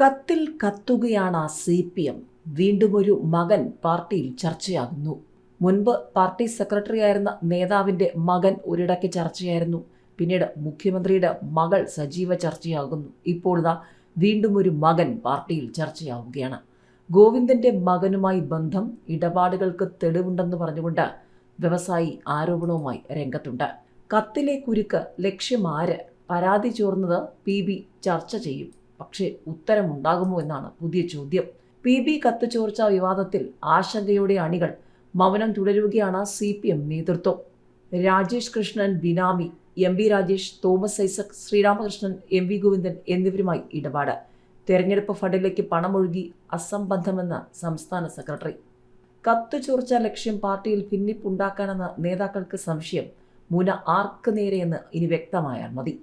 കത്തിൽ കത്തുകയാണ് ആ C P M. വീണ്ടും ഒരു മകൻ പാർട്ടിയിൽ ചർച്ചയാകുന്നു. മുൻപ് പാർട്ടി സെക്രട്ടറി ആയിരുന്ന നേതാവിന്റെ മകൻ ഒരിടയ്ക്ക് ചർച്ചയായിരുന്നു. പിന്നീട് മുഖ്യമന്ത്രിയുടെ മകൾ സജീവ ചർച്ചയാകുന്നു. ഇപ്പോൾ ഇതാ വീണ്ടും ഒരു മകൻ പാർട്ടിയിൽ ചർച്ചയാവുകയാണ്. ഗോവിന്ദന്റെ മകനുമായി ബന്ധം ഇടപാടുകൾക്ക് തെളിവുണ്ടെന്ന് പറഞ്ഞുകൊണ്ട് വ്യവസായി ആരോപണവുമായി രംഗത്തുണ്ട്. കത്തിലെ കുരുക്ക് ലക്ഷ്യമാര് പരാതി ചോർന്നത് പി ബി ചർച്ച ചെയ്യും. പക്ഷേ ഉത്തരമുണ്ടാകുമോ എന്നാണ് പുതിയ ചോദ്യം. പി ബി കത്ത് ചോർച്ച വിവാദത്തിൽ ആശങ്കയുടെ അണികൾ മൗനം തുടരുകയാണ് സി പി എം നേതൃത്വം. രാജേഷ് കൃഷ്ണൻ ബിനാമി M V Rajesh Thomas Isaac Sreeramakrishnan M V Govindan എന്നിവരുമായി ഇടപാട്. തെരഞ്ഞെടുപ്പ് ഫണ്ടിലേക്ക് പണമൊഴുകി അസംബന്ധമെന്ന് സംസ്ഥാന സെക്രട്ടറി. കത്ത് ചോർച്ച ലക്ഷ്യം പാർട്ടിയിൽ ഭിന്നിപ്പുണ്ടാക്കാനെന്ന നേതാക്കൾക്ക് സംശയം. മുന ആർക്ക് നേരെയെന്ന് ഇനി വ്യക്തമായാൽ മതി.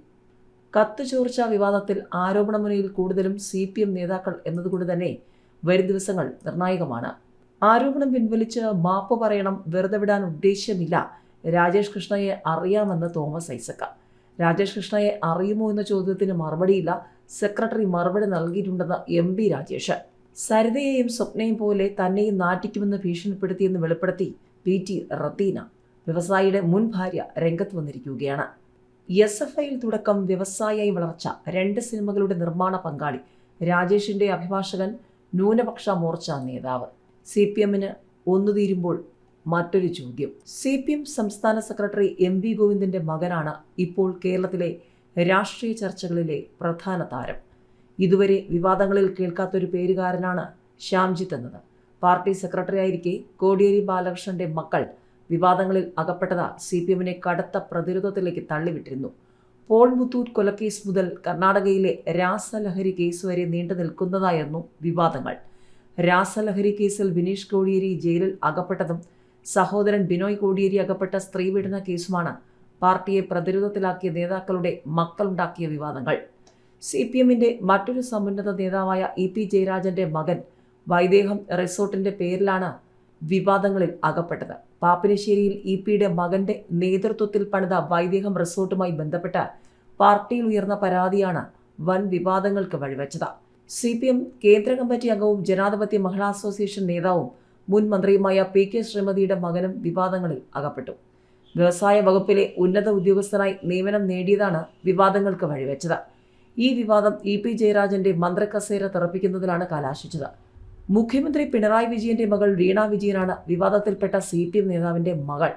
കത്ത് ചോർച്ച വിവാദത്തിൽ ആരോപണമുനയിൽ കൂടുതലും സി പി എം നേതാക്കൾ എന്നതുകൊണ്ട് തന്നെ വരും ദിവസങ്ങൾ നിർണായകമാണ്. ആരോപണം പിൻവലിച്ച് മാപ്പ് പറയണം വെറുതെ വിടാൻ ഉദ്ദേശ്യമില്ല രാജേഷ് കൃഷ്ണയെ അറിയാമെന്ന് തോമസ് ഐസക്ക. രാജേഷ് കൃഷ്ണയെ അറിയുമോ എന്ന ചോദ്യത്തിന് മറുപടിയില്ല സെക്രട്ടറി മറുപടി നൽകിയിട്ടുണ്ടെന്ന് എം പി രാജേഷ്. സരിതയെയും സ്വപ്നയും പോലെ തന്നെയും നാട്ടിക്കുമെന്ന് ഭീഷണിപ്പെടുത്തിയെന്ന് വെളിപ്പെടുത്തി പി ടി റത്തീന. വ്യവസായിയുടെ മുൻ ഭാര്യ രംഗത്ത് വന്നിരിക്കുകയാണ്. എസ് എഫ് ഐയിൽ തുടക്കം വ്യവസായി വളർച്ച. രണ്ട് സിനിമകളുടെ നിർമ്മാണ പങ്കാളി. രാജേഷിന്റെ അഭിഭാഷകൻ ന്യൂനപക്ഷ മോർച്ച നേതാവ്. സി പി എമ്മിന് ഒന്നു തീരുമ്പോൾ മറ്റൊരു ചോദ്യം. സി പി എം സംസ്ഥാന സെക്രട്ടറി എം വി ഗോവിന്ദന്റെ മകനാണ് ഇപ്പോൾ കേരളത്തിലെ രാഷ്ട്രീയ ചർച്ചകളിലെ പ്രധാന താരം. ഇതുവരെ വിവാദങ്ങളിൽ കേൾക്കാത്തൊരു പേരുകാരനാണ് ശ്യാംജിത്ത് എന്നത്. പാർട്ടി സെക്രട്ടറി ആയിരിക്കെ കോടിയേരി ബാലകൃഷ്ണന്റെ മക്കൾ വിവാദങ്ങളിൽ അകപ്പെട്ടത് സി പി എമ്മിനെ കടുത്ത പ്രതിരോധത്തിലേക്ക് തള്ളിവിട്ടിരുന്നു. പോൾ മുത്തൂറ്റ് കൊലക്കേസ് മുതൽ കർണാടകയിലെ രാസലഹരി കേസ് വരെ നീണ്ടു നിൽക്കുന്നതായിരുന്നു വിവാദങ്ങൾ. രാസലഹരി കേസിൽ ബിനീഷ് കോടിയേരി ജയിലിൽ അകപ്പെട്ടതും സഹോദരൻ ബിനോയ് കോടിയേരി അകപ്പെട്ട സ്ത്രീ വിടുന്ന കേസുമാണ് പാർട്ടിയെ പ്രതിരോധത്തിലാക്കിയ നേതാക്കളുടെ മക്കളുണ്ടാക്കിയ വിവാദങ്ങൾ. സി പി എമ്മിന്റെ മറ്റൊരു സമുന്നത നേതാവായ ഇ പി ജയരാജന്റെ മകൻ വൈദേഹം റിസോർട്ടിന്റെ പേരിലാണ് വിവാദങ്ങളിൽ അകപ്പെട്ടത്. പാപ്പിനിശ്ശേരിയിൽ ഇ പിയുടെ മകന്റെ നേതൃത്വത്തിൽ പണിത വൈദേഹം റിസോർട്ടുമായി ബന്ധപ്പെട്ട് പാർട്ടിയിൽ ഉയർന്ന പരാതിയാണ് വൻ വിവാദങ്ങൾക്ക് വഴിവെച്ചത്. സി പി എം കേന്ദ്ര കമ്മിറ്റി അംഗവും ജനാധിപത്യ മഹിളാ അസോസിയേഷൻ നേതാവും മുൻ മന്ത്രിയുമായ പി കെ ശ്രീമതിയുടെ മകനും വിവാദങ്ങളിൽ അകപ്പെട്ടു. വ്യവസായ വകുപ്പിലെ ഉന്നത ഉദ്യോഗസ്ഥനായി നിയമനം നേടിയതാണ് വിവാദങ്ങൾക്ക് വഴിവെച്ചത്. ഈ വിവാദം ഇ പി ജയരാജന്റെ മന്ത്രിക്കസേര തെറപ്പിക്കുന്നതിലാണ് കലാശിച്ചത്. മുഖ്യമന്ത്രി പിണറായി വിജയന്റെ മകൾ വീണ വിജയനാണ് വിവാദത്തിൽപ്പെട്ട സി പി എം നേതാവിന്റെ മകൾ.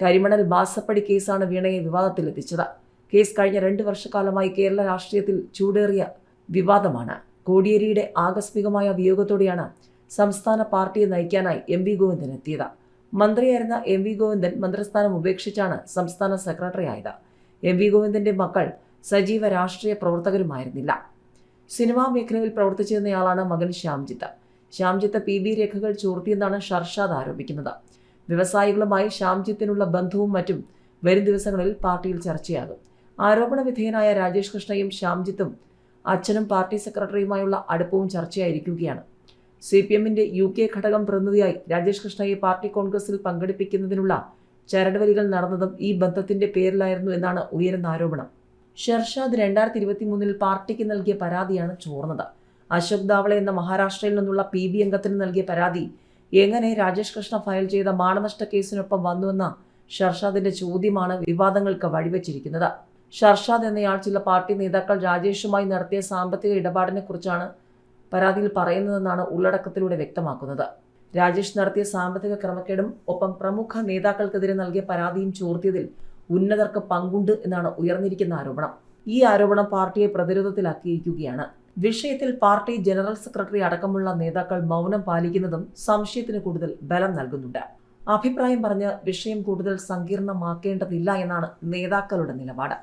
കരിമണൽ മാസപ്പടി കേസാണ് വീണയെ വിവാദത്തിലെത്തിച്ചത് കേസ് കഴിഞ്ഞ രണ്ട് വർഷക്കാലമായി കേരള രാഷ്ട്രീയത്തിൽ ചൂടേറിയ വിവാദമാണ്. കോടിയേരിയുടെ ആകസ്മികമായ വിയോഗത്തോടെയാണ് സംസ്ഥാന പാർട്ടിയെ നയിക്കാനായി എം വി ഗോവിന്ദൻ എത്തിയത്. മന്ത്രിയായിരുന്ന എം വി ഗോവിന്ദൻ മന്ത്രിസ്ഥാനം ഉപേക്ഷിച്ചാണ് സംസ്ഥാന സെക്രട്ടറി ആയത് എം വി ഗോവിന്ദന്റെ മക്കൾ സജീവ രാഷ്ട്രീയ പ്രവർത്തകരുമായിരുന്നില്ല. സിനിമാ മേഖലയിൽ പ്രവർത്തിച്ചിരുന്നയാളാണ് മകൻ ശ്യാംജിത്ത്. ശ്യാംജിത്ത് പി ബി രേഖകൾ ചോർത്തിയെന്നാണ് ഷർഷാദ് ആരോപിക്കുന്നത്. വ്യവസായികളുമായി ശ്യാംജിത്തിനുള്ള ബന്ധവും മറ്റും വരും ദിവസങ്ങളിൽ പാർട്ടിയിൽ ചർച്ചയാകും. ആരോപണ വിധേയനായ രാജേഷ് കൃഷ്ണയും ശ്യാംജിത്തും അച്ഛനും പാർട്ടി സെക്രട്ടറിയുമായുള്ള അടുപ്പവും ചർച്ചയായിരിക്കുകയാണ്. സി പി എമ്മിന്റെ യു കെ ഘടകം പ്രതിനിധിയായി രാജേഷ് കൃഷ്ണയെ പാർട്ടി കോൺഗ്രസിൽ പങ്കെടുപ്പിക്കുന്നതിനുള്ള ചരടുവലികൾ നടന്നതും ഈ ബന്ധത്തിന്റെ പേരിലായിരുന്നു എന്നാണ് ഉയരുന്ന ആരോപണം. ഷെർഷാദ് രണ്ടായിരത്തി ഇരുപത്തി മൂന്നിൽ പാർട്ടിക്ക് നൽകിയ പരാതിയാണ് ചോർന്നത്. അശോക് ദാവളെ എന്ന മഹാരാഷ്ട്രയിൽ നിന്നുള്ള പി ബി അംഗത്തിന് നൽകിയ പരാതി. എങ്ങനെ രാജേഷ് കൃഷ്ണ ഫയൽ ചെയ്ത മാനനഷ്ട കേസിനൊപ്പം വന്നുവെന്ന ഷർഷാദിന്റെ ചോദ്യമാണ് വിവാദങ്ങൾക്ക് വഴിവെച്ചിരിക്കുന്നത്. ഷർഷാദ് എന്നയാൾ ചില പാർട്ടി നേതാക്കൾ രാജേഷുമായി നടത്തിയ സാമ്പത്തിക ഇടപാടിനെ കുറിച്ചാണ് പരാതിയിൽ പറയുന്നതെന്നാണ് ഉള്ളടക്കത്തിലൂടെ വ്യക്തമാക്കുന്നത്. രാജേഷ് നടത്തിയ സാമ്പത്തിക ക്രമക്കേടും ഒപ്പം പ്രമുഖ നേതാക്കൾക്കെതിരെ നൽകിയ പരാതിയും ചോർത്തിയതിൽ ഉന്നതർക്ക് പങ്കുണ്ട് എന്നാണ് ഉയർന്നിരിക്കുന്ന ആരോപണം. ഈ ആരോപണം പാർട്ടിയെ പ്രതിരോധത്തിലാക്കിയിരിക്കുകയാണ്. വിഷയത്തിൽ പാർട്ടി ജനറൽ സെക്രട്ടറി അടക്കമുള്ള നേതാക്കൾ മൗനം പാലിക്കുന്നതും സംശയത്തിന് കൂടുതൽ ബലം നൽകുന്നുണ്ട്. അഭിപ്രായം പറഞ്ഞ് വിഷയം കൂടുതൽ സങ്കീർണമാക്കേണ്ടതില്ല എന്നാണ് നേതാക്കളുടെ നിലപാട്.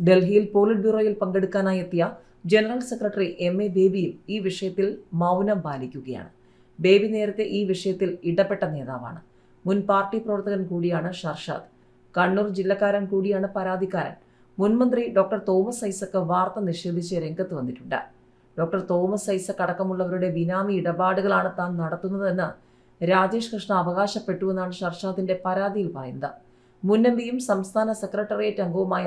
ഡൽഹിയിൽ പോളിറ്റ് ബ്യൂറോയിൽ പങ്കെടുക്കാനായി എത്തിയ ജനറൽ സെക്രട്ടറി എം എ ബേബിയും ഈ വിഷയത്തിൽ മൗനം പാലിക്കുകയാണ്. ബേബി നേരത്തെ ഈ വിഷയത്തിൽ ഇടപെട്ട നേതാവാണ്. മുൻ പാർട്ടി പ്രവർത്തകൻ കൂടിയാണ് ഷർഷാദ്. കണ്ണൂർ ജില്ലക്കാരൻ കൂടിയാണ് പരാതിക്കാരൻ. മുൻമന്ത്രി ഡോക്ടർ തോമസ് ഐസക്ക് വാർത്ത നിഷേധിച്ച് രംഗത്ത് വന്നിട്ടുണ്ട്. ഡോക്ടർ തോമസ് ഐസക് അടക്കമുള്ളവരുടെ ബിനാമി ഇടപാടുകളാണ് താൻ നടത്തുന്നതെന്ന് രാജേഷ് കൃഷ്ണ അവകാശപ്പെട്ടു എന്നാണ് ഷർഷാദിന്റെ പരാതിയിൽ പറയുന്നത്. മുന്നമ്പിയും സംസ്ഥാന സെക്രട്ടേറിയറ്റ് അംഗവുമായ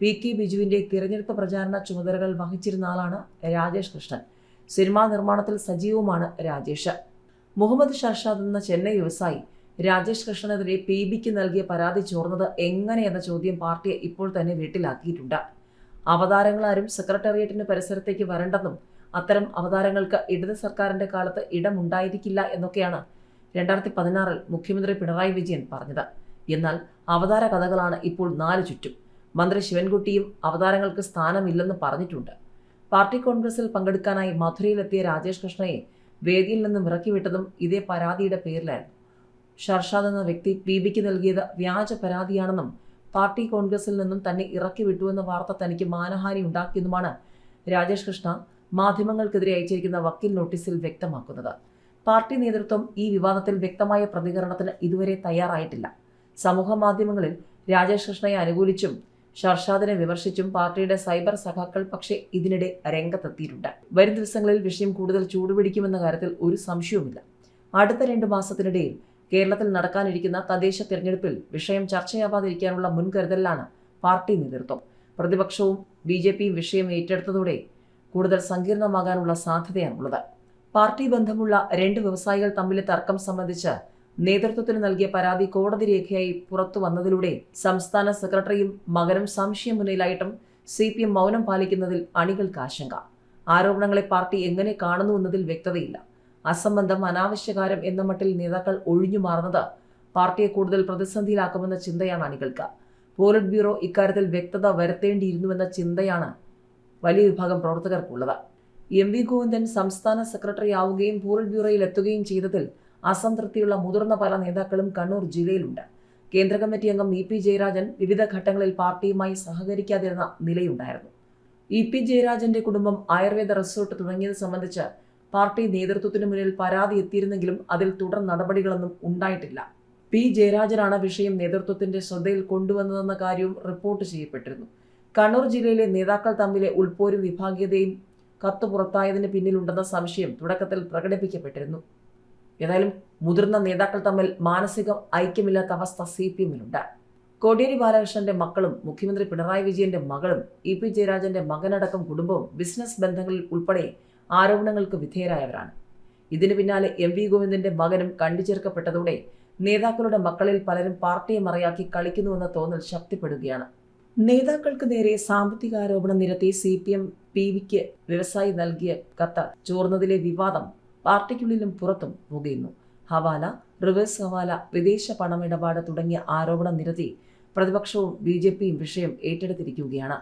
പി കെ ബിജുവിന്റെ തിരഞ്ഞെടുപ്പ് പ്രചാരണ ചുമതലകൾ വഹിച്ചിരുന്ന ആളാണ് രാജേഷ് കൃഷ്ണൻ. സിനിമാ നിർമ്മാണത്തിൽ സജീവമാണ് രാജേഷ്. മുഹമ്മദ് ഷർഷാദ് എന്ന ചെന്നൈ വ്യവസായി രാജേഷ് കൃഷ്ണനെതിരെ പി ബിക്ക് നൽകിയ പരാതി ചോർന്നത് എങ്ങനെയെന്ന ചോദ്യം പാർട്ടിയെ ഇപ്പോൾ തന്നെ വീട്ടിലാക്കിയിട്ടുണ്ട്. അവതാരങ്ങളാരും സെക്രട്ടേറിയറ്റിന് പരിസരത്തേക്ക് വരണ്ടെന്നും അത്തരം അവതാരങ്ങൾക്ക് ഇടത് സർക്കാരിന്റെ കാലത്ത് ഇടമുണ്ടായിരിക്കില്ല എന്നൊക്കെയാണ് രണ്ടായിരത്തി പതിനാറിൽ മുഖ്യമന്ത്രി പിണറായി വിജയൻ പറഞ്ഞത്. എന്നാൽ അവതാര കഥകളാണ് ഇപ്പോൾ നാല് ചുറ്റും. മന്ത്രി ശിവൻകുട്ടിയും അവതാരങ്ങൾക്ക് സ്ഥാനമില്ലെന്ന് പറഞ്ഞിട്ടുണ്ട്. പാർട്ടി കോൺഗ്രസിൽ പങ്കെടുക്കാനായി മധുരയിലെത്തിയ രാജേഷ് കൃഷ്ണയെ വേദിയിൽ നിന്നും ഇറക്കിവിട്ടതും ഇതേ പരാതിയുടെ പേരിലായിരുന്നു. ഷർഷാദ് എന്ന വ്യക്തി പി ബിക്ക് നൽകിയത് വ്യാജ പരാതിയാണെന്നും പാർട്ടി കോൺഗ്രസിൽ നിന്നും തന്നെ ഇറക്കി വിട്ടുവെന്ന വാർത്ത തനിക്ക് മാനഹാനി ഉണ്ടാക്കിയെന്നുമാണ് രാജേഷ് കൃഷ്ണ മാധ്യമങ്ങൾക്കെതിരെ അയച്ചിരിക്കുന്ന വക്കീൽ നോട്ടീസിൽ വ്യക്തമാക്കുന്നത്. പാർട്ടി നേതൃത്വം ഈ വിവാദത്തിൽ വ്യക്തമായ പ്രതികരണത്തിന് ഇതുവരെ തയ്യാറായിട്ടില്ല. സമൂഹ മാധ്യമങ്ങളിൽ രാജേഷ് കൃഷ്ണയെ അനുകൂലിച്ചും ഷർഷാദിനെ വിമർശിച്ചും പാർട്ടിയുടെ സൈബർ സഖാക്കൾ പക്ഷേ ഇതിനിടെ രംഗത്തെത്തിയിട്ടുണ്ട്. വരും ദിവസങ്ങളിൽ വിഷയം കൂടുതൽ ചൂടുപിടിക്കുമെന്ന കാര്യത്തിൽ ഒരു സംശയവുമില്ല. അടുത്ത രണ്ട് മാസത്തിനിടയിൽ കേരളത്തിൽ നടക്കാനിരിക്കുന്ന തദ്ദേശ തിരഞ്ഞെടുപ്പിൽ വിഷയം ചർച്ചയാവാതിരിക്കാനുള്ള മുൻകരുതലിലാണ് പാർട്ടി നേതൃത്വം. പ്രതിപക്ഷവും ബി ജെ പിയും വിഷയം ഏറ്റെടുത്തതോടെ കൂടുതൽ സങ്കീർണമാകാനുള്ള സാധ്യതയാണുള്ളത്. പാർട്ടി ബന്ധമുള്ള രണ്ട് വ്യവസായികൾ തമ്മിലെ തർക്കം സംബന്ധിച്ച് നേതൃത്വത്തിന് നൽകിയ പരാതി കോടതി രേഖയായി പുറത്തു വന്നതിലൂടെ സംസ്ഥാന സെക്രട്ടറിയും മകനും സംശയം മുന്നിലായിട്ടും സി പി എം മൗനം പാലിക്കുന്നതിൽ അണികൾക്ക് ആശങ്ക. ആരോപണങ്ങളെ പാർട്ടി എങ്ങനെ കാണുന്നു എന്നതിൽ വ്യക്തതയില്ല. അസംബന്ധം അനാവശ്യകാരം എന്ന മട്ടിൽ നേതാക്കൾ ഒഴിഞ്ഞു മാറുന്നത് പാർട്ടിയെ കൂടുതൽ പ്രതിസന്ധിയിലാക്കുമെന്ന ചിന്തയാണ് അണികൾക്ക്. പോളിറ്റ് ബ്യൂറോ ഇക്കാര്യത്തിൽ വ്യക്തത വരുത്തേണ്ടിയിരുന്നുവെന്ന ചിന്തയാണ് വലിയ വിഭാഗം പ്രവർത്തകർക്കുള്ളത്. എം വി ഗോവിന്ദൻ സംസ്ഥാന സെക്രട്ടറി ആവുകയും പോളിറ്റ് ബ്യൂറോയിൽ എത്തുകയും ചെയ്തതിൽ അസംതൃപ്തിയുള്ള മുതിർന്ന പല നേതാക്കളും കണ്ണൂർ ജില്ലയിലുണ്ട്. കേന്ദ്ര കമ്മിറ്റി അംഗം ഇ പി ജയരാജൻ വിവിധ ഘട്ടങ്ങളിൽ പാർട്ടിയുമായി സഹകരിക്കാതിരുന്ന നിലയുണ്ടായിരുന്നു. ഇ പി ജയരാജന്റെ കുടുംബം ആയുർവേദ റിസോർട്ട് തുടങ്ങിയത് സംബന്ധിച്ച് പാർട്ടി നേതൃത്വത്തിന് മുന്നിൽ പരാതി എത്തിയിരുന്നെങ്കിലും അതിൽ തുടർ നടപടികളൊന്നും ഉണ്ടായിട്ടില്ല. പി. ജയരാജനാണ് വിഷയം നേതൃത്വത്തിന്റെ ശ്രദ്ധയിൽ കൊണ്ടുവന്നതെന്ന കാര്യവും റിപ്പോർട്ട് ചെയ്യപ്പെട്ടിരുന്നു. കണ്ണൂർ ജില്ലയിലെ നേതാക്കൾ തമ്മിലെ ഉൾപോരും വിഭാഗീയതയും കത്ത് പുറത്തായതിന് പിന്നിലുണ്ടെന്ന സംശയം തുടക്കത്തിൽ പ്രകടിപ്പിക്കപ്പെട്ടിരുന്നു. ഏതായാലും മുതിർന്ന നേതാക്കൾ തമ്മിൽ മാനസിക ഐക്യമില്ലാത്ത അവസ്ഥ സി പി എമ്മിലുണ്ട്. കോടിയേരി ബാലകൃഷ്ണന്റെ മക്കളും മുഖ്യമന്ത്രി പിണറായി വിജയന്റെ മകളും ഇ പി ജയരാജന്റെ മകനടക്കം കുടുംബവും ബിസിനസ് ബന്ധങ്ങളിൽ ഉൾപ്പെടെ ആരോപണങ്ങൾക്ക് വിധേയരായവരാണ്. ഇതിനു പിന്നാലെ എം വി ഗോവിന്ദന്റെ മകനും കണ്ടുചേർക്കപ്പെട്ടതോടെ നേതാക്കളുടെ മക്കളിൽ പലരും പാർട്ടിയെ മറയാക്കി കളിക്കുന്നുവെന്ന തോന്നൽ ശക്തിപ്പെടുകയാണ്. നേതാക്കൾക്ക് നേരെ സാമ്പത്തിക ആരോപണം നിരത്തി സി പി എം പി വിക്ക് വ്യവസായി നൽകിയ കത്ത് ചോർന്നതിലെ വിവാദം പാർട്ടിക്കുള്ളിലും പുറത്തും പുകയുന്നു. ഹവാല റിവേഴ്സ് ഹവാല വിദേശ പണമിടപാട് തുടങ്ങിയ ആരോപണം നിരത്തി പ്രതിപക്ഷവും ബി ജെ പിയും വിഷയം ഏറ്റെടുത്തിരിക്കുകയാണ്.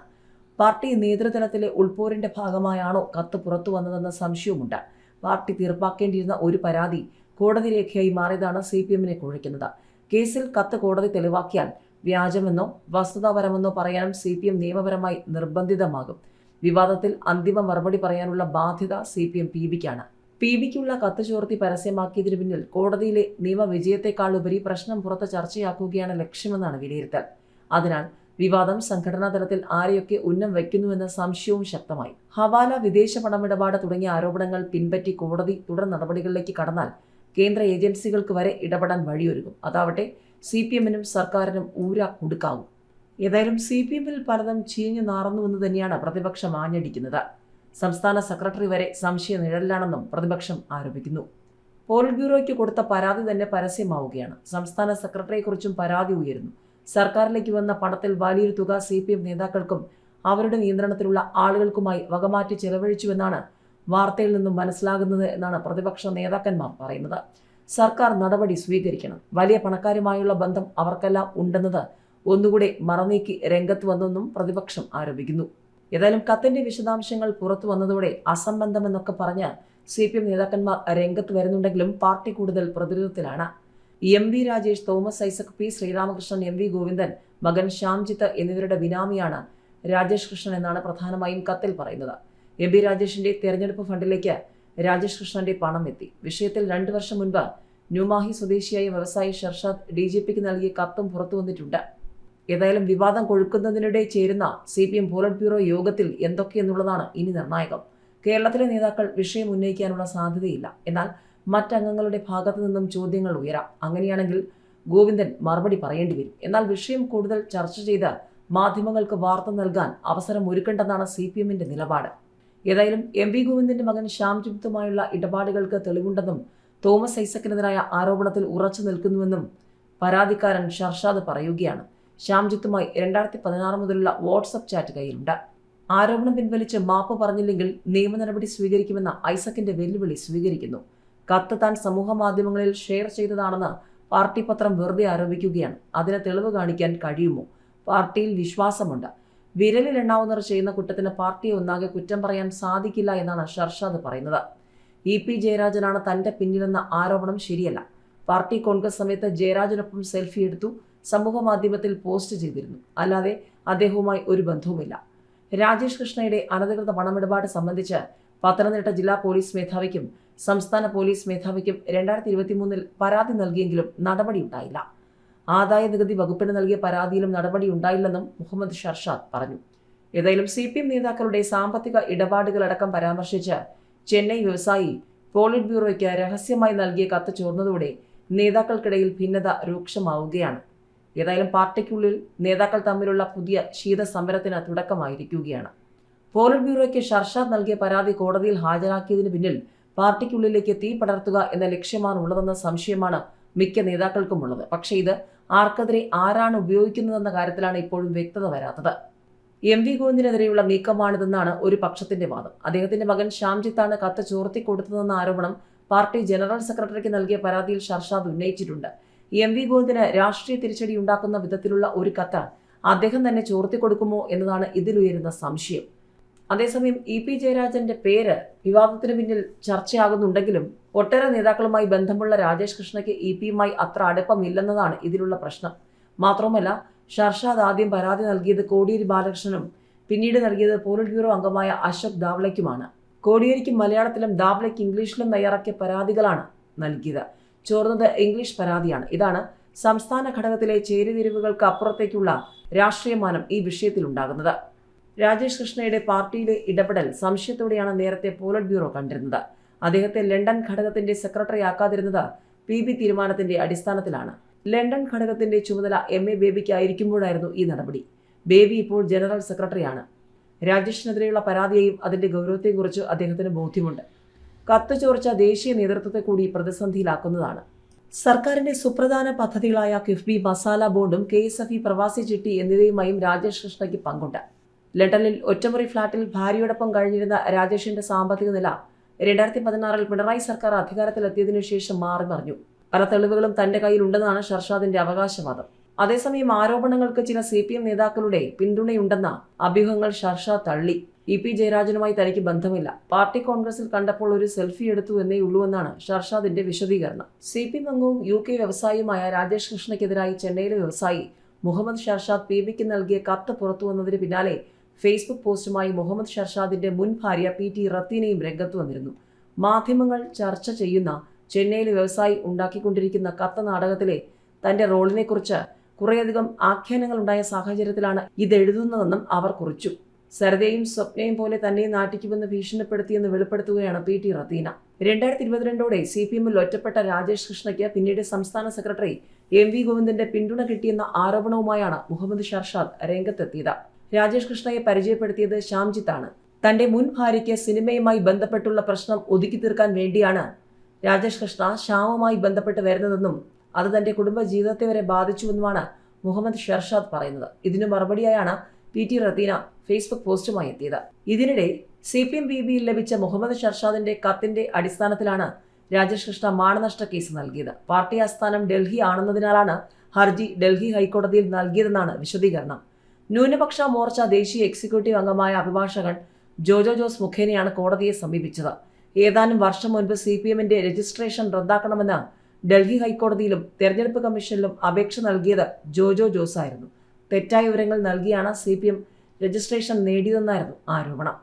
പാർട്ടി നേതൃതലത്തിലെ ഉൾപോരിന്റെ ഭാഗമായാണോ കത്ത് പുറത്തു വന്നതെന്ന സംശയവുമുണ്ട്. പാർട്ടി തീർപ്പാക്കേണ്ടിയിരുന്ന ഒരു പരാതി കോടതി രേഖയായി മാറിയതാണ് സി പി എമ്മിനെ കുഴയ്ക്കുന്നത്. കേസിൽ കത്ത് കോടതി തെളിവാക്കിയാൽ വ്യാജമെന്നോ വസ്തുതാപരമെന്നോ പറയാനും സി പി എം നിയമപരമായി നിർബന്ധിതമാകും. വിവാദത്തിൽ അന്തിമ മറുപടി പറയാനുള്ള ബാധ്യത സി പി എം പി ബിക്കാണ്. പി ബിക്കുള്ള കത്ത് ചോർത്തി പരസ്യമാക്കിയതിനു പിന്നിൽ കോടതിയിലെ നിയമവിജയത്തെക്കാളുപരി പ്രശ്നം പുറത്ത് ചർച്ചയാക്കുകയാണ് ലക്ഷ്യമെന്നാണ് വിലയിരുത്തൽ. അതിനാൽ വിവാദം സംഘടനാ തലത്തിൽ ആരെയൊക്കെ ഉന്നം വയ്ക്കുന്നുവെന്ന സംശയവും ശക്തമായി. ഹവാല വിദേശ പണമിടപാട് തുടങ്ങിയ ആരോപണങ്ങൾ പിൻപറ്റി കോടതി തുടർ നടപടികളിലേക്ക് കടന്നാൽ കേന്ദ്ര ഏജൻസികൾക്ക് വരെ ഇടപെടാൻ വഴിയൊരുങ്ങും അതാവട്ടെ സി പി എമ്മിനും സർക്കാരിനും ഊര കൊടുക്കാവും. ഏതായാലും സി പി എമ്മിൽ പലതും ചീഞ്ഞു നാറുന്നുവെന്ന് തന്നെയാണ് പ്രതിപക്ഷം ആഞ്ഞടിക്കുന്നത്. സംസ്ഥാന സെക്രട്ടറി വരെ സംശയ നിഴലിലാണെന്നും പ്രതിപക്ഷം ആരോപിക്കുന്നു. പോളിറ്റ് ബ്യൂറോയ്ക്ക് കൊടുത്ത പരാതി തന്നെ പരസ്യമാവുകയാണ്. സംസ്ഥാന സെക്രട്ടറിയെക്കുറിച്ചും പരാതി ഉയരുന്നു. സർക്കാരിലേക്ക് വന്ന പണത്തിൽ വലിയൊരു തുക സി പി എം നേതാക്കൾക്കും അവരുടെ നിയന്ത്രണത്തിലുള്ള ആളുകൾക്കുമായി വകമാറ്റി ചെലവഴിച്ചുവെന്നാണ് വാർത്തയിൽ നിന്നും മനസ്സിലാകുന്നത് എന്നാണ് പ്രതിപക്ഷ നേതാക്കന്മാർ പറയുന്നത്. സർക്കാർ നടപടി സ്വീകരിക്കണം. വലിയ പണക്കാരുമായുള്ള ബന്ധം അവർക്കെല്ലാം ഉണ്ടെന്നത് ഒന്നുകൂടെ മറനീക്കി രംഗത്ത് വന്നെന്നും പ്രതിപക്ഷം ആരോപിക്കുന്നു. ഏതായാലും കത്തിന്റെ വിശദാംശങ്ങൾ പുറത്തു വന്നതോടെ അസംബന്ധമെന്നൊക്കെ പറഞ്ഞ് സി പി എം നേതാക്കന്മാർ രംഗത്ത് വരുന്നുണ്ടെങ്കിലും പാർട്ടി കൂടുതൽ പ്രതിരോധത്തിലാണ്. M V Rajesh Thomas Isaac P Sreeramakrishnan M V Govindan മകൻ ശ്യാംജിത്ത് എന്നിവരുടെ ബിനാമിയാണ് രാജേഷ് കൃഷ്ണൻ എന്നാണ് പ്രധാനമായും കത്തിൽ പറയുന്നത്. എം ബി രാജേഷിന്റെ തെരഞ്ഞെടുപ്പ് ഫണ്ടിലേക്ക് രാജേഷ് കൃഷ്ണന്റെ പണം എത്തി. വിഷയത്തിൽ രണ്ടു വർഷം മുൻപ് ന്യൂമാഹി സ്വദേശിയായ വ്യവസായി ഷർഷാദ് ഡി ജി പിക്ക് നൽകിയ കത്തും പുറത്തു വന്നിട്ടുണ്ട്. ഏതായാലും വിവാദം കൊഴുക്കുന്നതിനിടെ ചേരുന്ന C P M polit bureau യോഗത്തിൽ എന്തൊക്കെയെന്നുള്ളതാണ് ഇനി നിർണായകം. കേരളത്തിലെ നേതാക്കൾ വിഷയം ഉന്നയിക്കാനുള്ള സാധ്യതയില്ല. എന്നാൽ മറ്റംഗങ്ങളുടെ ഭാഗത്തു നിന്നും ചോദ്യങ്ങൾ ഉയരാം. അങ്ങനെയാണെങ്കിൽ ഗോവിന്ദൻ മറുപടി പറയേണ്ടി വരും. എന്നാൽ വിഷയം കൂടുതൽ ചർച്ച ചെയ്ത് മാധ്യമങ്ങൾക്ക് വാർത്ത നൽകാൻ അവസരം ഒരുക്കേണ്ടെന്നാണ് സി പി എമ്മിന്റെ നിലപാട്. ഏതായാലും എം വി ഗോവിന്ദന്റെ മകൻ ശ്യാംജിത്തുമായുള്ള ഇടപാടുകൾക്ക് തെളിവുണ്ടെന്നും തോമസ് ഐസക്കിനെതിരായ ആരോപണത്തിൽ ഉറച്ചു നിൽക്കുന്നുവെന്നും പരാതിക്കാരൻ ഷർഷാദ് പറയുകയാണ്. ശ്യാംജിത്തുമായി രണ്ടായിരത്തി പതിനാറ് മുതലുള്ള വാട്സപ്പ് ചാറ്റ് കയ്യിലുണ്ട്. ആരോപണം പിൻവലിച്ച് മാപ്പ് പറഞ്ഞില്ലെങ്കിൽ നിയമ നടപടി സ്വീകരിക്കുമെന്ന ഐസക്കിന്റെ വെല്ലുവിളി സ്വീകരിക്കുന്നു. കത്ത് താൻ സമൂഹ മാധ്യമങ്ങളിൽ ഷെയർ ചെയ്തതാണെന്ന് പാർട്ടി പത്രം വെറുതെ ആരോപിക്കുകയാണ്. അതിന് തെളിവ് കാണിക്കാൻ കഴിയുമോ? പാർട്ടിയിൽ വിശ്വാസമുണ്ട്. വിരലിൽ എണ്ണാവുന്നവർ ചെയ്യുന്ന കുറ്റത്തിന് പാർട്ടിയെ ഒന്നാകെ കുറ്റം പറയാൻ സാധിക്കില്ല എന്നാണ് ഷർഷാദ് പറയുന്നത്. ഇ പി ജയരാജനാണ് തന്റെ പിന്നിലെന്ന ആരോപണം ശരിയല്ല. പാർട്ടി കോൺഗ്രസ് സമയത്ത് ജയരാജനൊപ്പം സെൽഫി എടുത്തു സമൂഹ മാധ്യമത്തിൽ പോസ്റ്റ് ചെയ്തിരുന്നു. അല്ലാതെ അദ്ദേഹവുമായി ഒരു ബന്ധവുമില്ല. രാജേഷ് കൃഷ്ണയുടെ അനധികൃത പണമിടപാട് സംബന്ധിച്ച് പത്തനംതിട്ട ജില്ലാ പോലീസ് മേധാവിക്കും സംസ്ഥാന പോലീസ് മേധാവിക്കും രണ്ടായിരത്തി ഇരുപത്തിമൂന്നിൽ പരാതി നൽകിയെങ്കിലും നടപടിയുണ്ടായില്ല. ആദായ നികുതി വകുപ്പിന് നൽകിയ പരാതിയിലും നടപടിയുണ്ടായില്ലെന്നും മുഹമ്മദ് ഷർഷാദ് പറഞ്ഞു. ഏതായാലും സി പി എം നേതാക്കളുടെ സാമ്പത്തിക ഇടപാടുകളടക്കം പരാമർശിച്ച് ചെന്നൈ വ്യവസായി പോളിറ്റ് ബ്യൂറോയ്ക്ക് രഹസ്യമായി നൽകിയ കത്ത് ചോർന്നതോടെ നേതാക്കൾക്കിടയിൽ ഭിന്നത രൂക്ഷമാവുകയാണ്. ഏതായാലും പാർട്ടിക്കുള്ളിൽ നേതാക്കൾ തമ്മിലുള്ള പുതിയ ശീതസമരത്തിന് തുടക്കമായിരിക്കുകയാണ്. പോളിറ്റ് ബ്യൂറോയ്ക്ക് ഷർഷാദ് നൽകിയ പരാതി കോടതിയിൽ ഹാജരാക്കിയതിന് പിന്നിൽ പാർട്ടിക്കുള്ളിലേക്ക് തീ പടർത്തുക എന്ന ലക്ഷ്യമാണ് ഉള്ളതെന്ന സംശയമാണ് മിക്ക നേതാക്കൾക്കും ഉള്ളത് പക്ഷേ ഇത് ആർക്കെതിരെ ആരാണ് ഉപയോഗിക്കുന്നതെന്ന കാര്യത്തിലാണ് ഇപ്പോഴും വ്യക്തത വരാത്തത്. എം വി ഗോവിന്ദിനെതിരെയുള്ള നീക്കമാണിതെന്നാണ് ഒരു പക്ഷത്തിന്റെ വാദം. അദ്ദേഹത്തിന്റെ മകൻ ശ്യാംജിത്താണ് കത്ത് ചോർത്തി കൊടുത്തതെന്ന ആരോപണം പാർട്ടി ജനറൽ സെക്രട്ടറിക്ക് നൽകിയ പരാതിയിൽ ഷർഷാദ് ഉന്നയിച്ചിട്ടുണ്ട്. എം വി ഗോവിന്ദിന് രാഷ്ട്രീയ തിരിച്ചടി ഉണ്ടാക്കുന്ന വിധത്തിലുള്ള ഒരു കത്ത് അദ്ദേഹം തന്നെ ചോർത്തി കൊടുക്കുമോ എന്നതാണ് ഇതിലുയരുന്ന സംശയം. അതേസമയം ഇ പി ജയരാജന്റെ പേര് വിവാദത്തിന് പിന്നിൽ ചർച്ചയാകുന്നുണ്ടെങ്കിലും ഒട്ടേറെ നേതാക്കളുമായി ബന്ധമുള്ള രാജേഷ് കൃഷ്ണയ്ക്ക് ഇ പിയുമായി അത്ര അടുപ്പമില്ലെന്നതാണ് ഇതിലുള്ള പ്രശ്നം. മാത്രവുമല്ല ഷർഷാദ് ആദ്യം പരാതി നൽകിയത് കോടിയേരി ബാലകൃഷ്ണനും പിന്നീട് നൽകിയത് പോളിറ്റ് ബ്യൂറോ അംഗമായ അശോക് ദാവ്ലയ്ക്കുമാണ്. കോടിയേരിക്ക് മലയാളത്തിലും ദാവ്ലയ്ക്ക് ഇംഗ്ലീഷിലും തയ്യാറാക്കിയ പരാതികളാണ് നൽകിയത്. ചോർന്നത് ഇംഗ്ലീഷ് പരാതിയാണ്. ഇതാണ് സംസ്ഥാന ഘടകത്തിലെ ചേരുതിരിവുകൾക്ക് അപ്പുറത്തേക്കുള്ള രാഷ്ട്രീയമാനം ഈ വിഷയത്തിലുണ്ടാകുന്നത്. രാജേഷ് കൃഷ്ണയുടെ പാർട്ടിയിലെ ഇടപെടൽ സംശയത്തോടെയാണ് നേരത്തെ പോളിറ്റ് ബ്യൂറോ കണ്ടിരുന്നത്. അദ്ദേഹത്തെ ലണ്ടൻ ഘടകത്തിന്റെ സെക്രട്ടറി ആക്കാതിരുന്നത് പി ബി തീരുമാനത്തിന്റെ അടിസ്ഥാനത്തിലാണ്. ലണ്ടൻ ഘടകത്തിന്റെ ചുമതല എം എ ബേബിക്കായിരിക്കുമ്പോഴായിരുന്നു ഈ നടപടി. ബേബി ഇപ്പോൾ ജനറൽ സെക്രട്ടറിയാണ്. രാജേഷിനെതിരെയുള്ള പരാതിയെയും അതിന്റെ ഗൗരവത്തെയും കുറിച്ച് അദ്ദേഹത്തിന് ബോധ്യമുണ്ട്. കത്ത് ചോർച്ച ദേശീയ നേതൃത്വത്തെ കൂടി പ്രതിസന്ധിയിലാക്കുന്നതാണ്. സർക്കാരിന്റെ സുപ്രധാന പദ്ധതികളായ കിഫ്ബി മസാല ബോണ്ടും കെ എസ് എഫ് ഇ പ്രവാസി ചിട്ടി എന്നിവയുമായും രാജേഷ് കൃഷ്ണയ്ക്ക് പങ്കുണ്ട്. ലണ്ടനിൽ ഒറ്റമുറി ഫ്ളാറ്റിൽ ഭാര്യയോടൊപ്പം കഴിഞ്ഞിരുന്ന രാജേഷിന്റെ സാമ്പത്തിക നില രണ്ടായിരത്തി പതിനാറിൽ പിണറായി സർക്കാർ അധികാരത്തിലെത്തിയതിനു ശേഷം മാറി മറിഞ്ഞു. പല തെളിവുകളും തന്റെ കയ്യിൽ ഉണ്ടെന്നാണ് ഷർഷാദിന്റെ അവകാശവാദം. അതേസമയം ആരോപണങ്ങൾക്ക് ചില സി പി എം നേതാക്കളുടെ പിന്തുണയുണ്ടെന്ന അഭ്യൂഹങ്ങൾ ഷർഷാദ് തള്ളി. ഇ പി ജയരാജനുമായി തനിക്ക് ബന്ധമില്ല. പാർട്ടി കോൺഗ്രസിൽ കണ്ടപ്പോൾ ഒരു സെൽഫി എടുത്തു എന്നേ ഉള്ളൂ എന്നാണ് ഷർഷാദിന്റെ വിശദീകരണം. സി പി എം അംഗവും യു കെ വ്യവസായിയുമായ രാജേഷ് കൃഷ്ണയ്ക്കെതിരായി ചെന്നൈയിലെ വ്യവസായി മുഹമ്മദ് ഷർഷാദ് പി ബിക്ക് നൽകിയ കത്ത് പുറത്തുവന്നതിന് പിന്നാലെ ഫേസ്ബുക്ക് പോസ്റ്റുമായി മുഹമ്മദ് ഷർഷാദിന്റെ മുൻ ഭാര്യ പി ടി റത്തീനയും രംഗത്ത് വന്നിരുന്നു. മാധ്യമങ്ങൾ ചർച്ച ചെയ്യുന്ന ചെന്നൈയിലെ വ്യവസായി ഉണ്ടാക്കിക്കൊണ്ടിരിക്കുന്ന കത്ത നാടകത്തിലെ തന്റെ റോളിനെക്കുറിച്ച് കുറേയധികം ആഖ്യാനങ്ങൾ ഉണ്ടായ സാഹചര്യത്തിലാണ് ഇത് എഴുതുന്നതെന്നും അവർ കുറിച്ചു. സരതയും സ്വപ്നയും പോലെ തന്നെ നാട്ടിക്കുമെന്ന് ഭീഷണിപ്പെടുത്തിയെന്ന് വെളിപ്പെടുത്തുകയാണ് പി ടി റത്തീന. രണ്ടായിരത്തി ഇരുപത്തിരണ്ടോടെ സി പി എമ്മിൽ ഒറ്റപ്പെട്ട രാജേഷ് കൃഷ്ണയ്ക്ക് പിന്നീട് സംസ്ഥാന സെക്രട്ടറി എം വി ഗോവിന്ദന്റെ പിന്തുണ കിട്ടിയെന്ന ആരോപണവുമായാണ് മുഹമ്മദ് ഷർഷാദ് രംഗത്തെത്തിയത്. രാജേഷ് കൃഷ്ണയെ പരിചയപ്പെടുത്തിയത് ശ്യാംജിത്താണ്. തന്റെ മുൻ ഭാര്യയ്ക്ക് സിനിമയുമായി ബന്ധപ്പെട്ടുള്ള പ്രശ്നം ഒതുക്കി തീർക്കാൻ വേണ്ടിയാണ് രാജേഷ് കൃഷ്ണ ശ്യാമുമായി ബന്ധപ്പെട്ട് വരുന്നതെന്നും അത് തന്റെ കുടുംബ ജീവിതത്തെ വരെ ബാധിച്ചുവെന്നുമാണ് മുഹമ്മദ് ഷെർഷാദ് പറയുന്നത്. ഇതിനു മറുപടിയായാണ് പി ടി റത്തീന ഫേസ്ബുക്ക് പോസ്റ്റുമായി എത്തിയത്. ഇതിനിടെ സി പി എം ബി ബിയിൽ ലഭിച്ച മുഹമ്മദ് ഷർഷാദിന്റെ കത്തിന്റെ അടിസ്ഥാനത്തിലാണ് രാജേഷ് കൃഷ്ണ മാനനഷ്ട കേസ് നൽകിയത്. പാർട്ടി ആസ്ഥാനം ഡൽഹി ആണെന്നതിനാലാണ് ഹർജി ഡൽഹി ഹൈക്കോടതിയിൽ നൽകിയതെന്നാണ് വിശദീകരണം. ന്യൂനപക്ഷ മോർച്ച ദേശീയ എക്സിക്യൂട്ടീവ് അംഗമായ അഭിഭാഷകൻ ജോജോ ജോസ് മുഖേനയാണ് കോടതിയെ സമീപിച്ചത്. ഏതാനും വർഷം മുൻപ് സി പി എമ്മിന്റെ രജിസ്ട്രേഷൻ റദ്ദാക്കണമെന്ന് ഡൽഹി ഹൈക്കോടതിയിലും തെരഞ്ഞെടുപ്പ് കമ്മീഷനിലും അപേക്ഷ നൽകിയത് ജോജോ ജോസ് ആയിരുന്നു തെറ്റായ വിവരങ്ങൾ നൽകിയാണ് സി പി എം രജിസ്ട്രേഷൻ നേടിയതെന്നായിരുന്നു ആരോപണം.